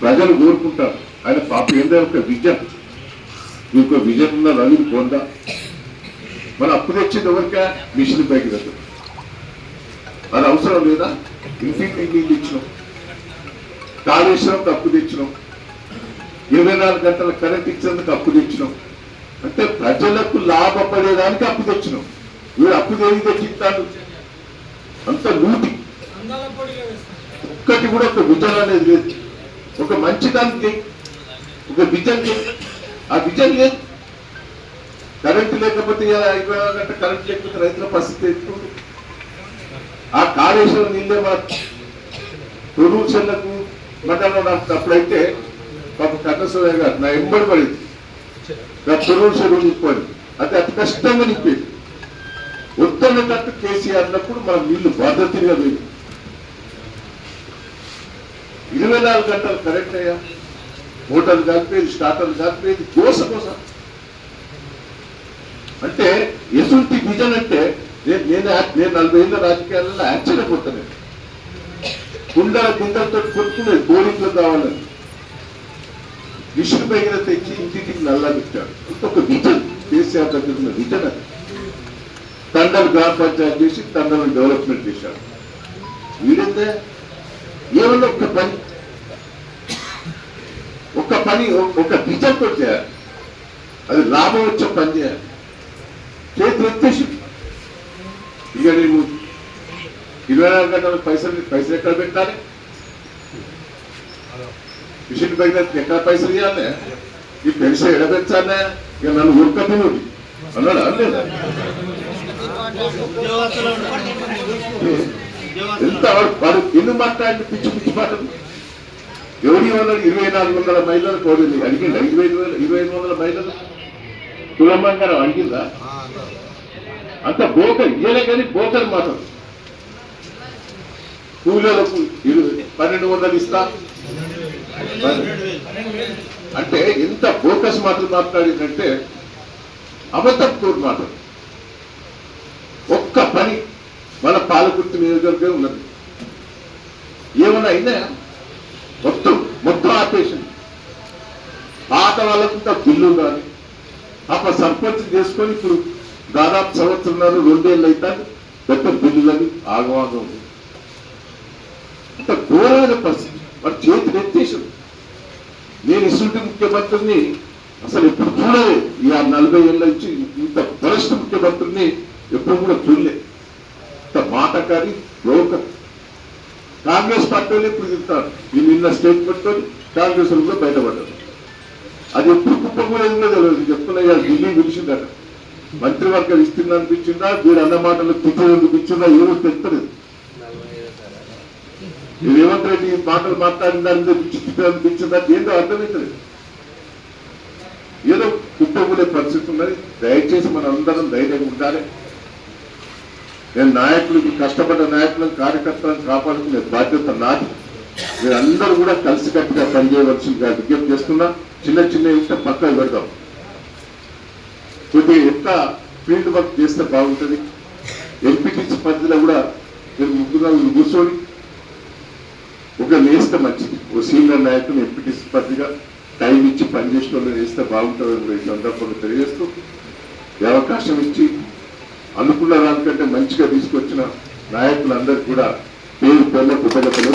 ప్రజలు కోరుకుంటారు. ఆయన పాప ఏందో ఒక విజన్. మీకు విజన్ ఉన్న రవి పొందా మన అప్పు తెచ్చింది ఎవరికా? మిషన్ పైకి దగ్గర అది అవసరం లేదా? ఇంటింటి నీళ్ళు ఇచ్చినాం కాళేశ్వరంకి అప్పు తెచ్చినాం. ఇరవై నాలుగు గంటల కరెంట్ ఇచ్చేందుకు అప్పు తెచ్చినాం. అంటే ప్రజలకు లాభపడేదానికి అప్పు తెచ్చినాం. వీడు అప్పు దేని తెచ్చిస్తాడు అంత లూటి. ఒక్కటి కూడా ఒక విజయం అనేది లేదు. ఒక మంచిదానికి ఒక విజన్కి. ఆ విజన్ లేదు. కరెంట్ లేకపోతే ఇరవై నాలుగు గంటల కరెంట్ లేకపోతే రైతుల పరిస్థితి ఎట్లుంది? ఆ కాళేశ్వరం నీళ్ళే మన తొరువు చెల్లకు మండలం అప్పుడైతే పాప కన్నసూర్య గారు నా ఎంబడి పడింది. నా తొరువు చెరువు నింపాడు అది అతి కష్టంగా నింపేది ఉత్తరకట్టు కేసీఆర్ అన్నప్పుడు మనం నీళ్ళు భద్రతగా పోయింది ఇరవై నాలుగు గంటలు కరెంట్ అయ్యా. మోటార్లు కాకపోయేది స్టార్టర్లు కాకపోయేది దోశ కోసం. అంటే ఎసుంటి విజన్ అంటే నేను నేను నేను నలభై ఏళ్ళ రాజకీయాలలో ఆశ్చర్యపోతాను గుండెల గుండెలతో కొట్టుకునేది బోరింగ్లో కావాలని. విష్ణు పైన తెచ్చి ఇంటికి నల్లా పెట్టాడు. ఒక విజన్ కేసీఆర్ దగ్గర ఉన్న విజన్ అది. తండలు గ్రామ పంచాయతీ చేసి తండలను డెవలప్మెంట్ చేశాడు. వీడైతే ఏమన్నా ఒక పని పని ఒక విజన్ చేయాలి. అది లాభం వచ్చే పని చేయాలి. చేతులు ఎత్తేసి ఇక నేను ఇరవై నాలుగు గంటల పైసలు పైసలు ఎక్కడ పెట్టాలి? మిషన్ పైన ఎక్కడ పైసలు ఇవ్వాలి? ఈ పెన్షన్ ఎడబెచ్చానే ఇక నన్ను ఉరకదు అన్నాడు? అనలేదా ఎంత వాడు- వాడు ఎన్ని మాట్లాడి పిచ్చి పిచ్చి మాట్లాడు ఎవరి వందల ఇరవై నాలుగు వందల మహిళలు కోడింది అడిగిందా? ఇరవై ఐదు వేల ఇరవై ఐదు వందల మహిళలు తులంబంగారం అడిగిందా? అంత బోకర్ ఇయ్యలే కానీ బోకర్ మాత్రం కూలీలకు ఇరు పన్నెండు వందలు ఇస్తా. అంటే ఎంత బోకస్ మాటలు మాట్లాడిందంటే అబద్ధం కోరు మాట. ఒక్క పని మన పాలకుర్తి నియోజకవర్గం ఉన్నది. ఏమైనా అయినా మొత్తం మొత్తం ఆపేసింది. పాత వాళ్ళకుంటే ఇంత బిల్లు కానీ అప్పుడు సర్పంచ్ చేసుకొని ఇప్పుడు దాదాపు సంవత్సరంలో రెండేళ్ళు అవుతాను పెద్ద బిల్లులని ఆగవాగం ఉంది అంత ఘోరమైన పరిస్థితి. వాడు చేతులు ఎత్తేసాడు నేను ఇసుంటి ముఖ్యమంత్రిని అసలు ఎప్పుడు చూడలేదు. ఈ ఆ నలభై ఏళ్ళ నుంచి ఇంత వరస్ట్ ముఖ్యమంత్రిని ఎప్పుడు కూడా చూడలేదు. కాంగ్రెస్ పార్టీ వాళ్ళు ఇప్పుడు తింటారు ఈ నిన్న స్టేట్మెంట్తో కాంగ్రెస్ వాళ్ళు కూడా బయటపడ్డారు. అది ఎప్పుడు కుప్పకూడదు తెలియదు. చెప్తున్నా ఢిల్లీ పిలిచిందట. మంత్రివర్గం ఇస్తుంది అనిపించిందా వీడు అన్న మాటలు తిట్టు అనిపించిందా ఏమో తెలుస్తలేదు రేవంత్ రెడ్డి మాటలు మాట్లాడిందా పిచ్చి అనిపించిందా ఏంటో అర్థమవుతలేదు ఏదో కుప్పకూడే పరిస్థితి ఉన్నది. దయచేసి మనందరం ధైర్యంగా ఉండాలి. నేను నాయకులకు కష్టపడ్డ నాయకులను కార్యకర్తలను కాపాడుకునే బాధ్యత నాది. మీరందరూ కూడా కలిసికట్టుగా పనిచేయవలసిందిగా విజ్ఞప్తి చేస్తున్నా. చిన్న చిన్న ఇంట పక్కన పెడదాం. కొద్దిగా ఎంత ఫీల్డ్ వర్క్ చేస్తే బాగుంటుంది? ఎంపీటీసీ పరిధిలో కూడా మీరు ముగ్గురు కూర్చొని ఒక నేస్తే మంచిది. ఓ సీనియర్ నాయకులు ఎంపీటీసీ పరిధిగా టైం ఇచ్చి పనిచేసిన వాళ్ళు నేస్తే బాగుంటుందని కూడా సందర్భంగా తెలియజేస్తూ అవకాశం ఇచ్చి అనుకున్న దానికంటే మంచిగా తీసుకొచ్చిన నాయకులందరూ కూడా పేరు పేర్ల కృతజ్ఞతలు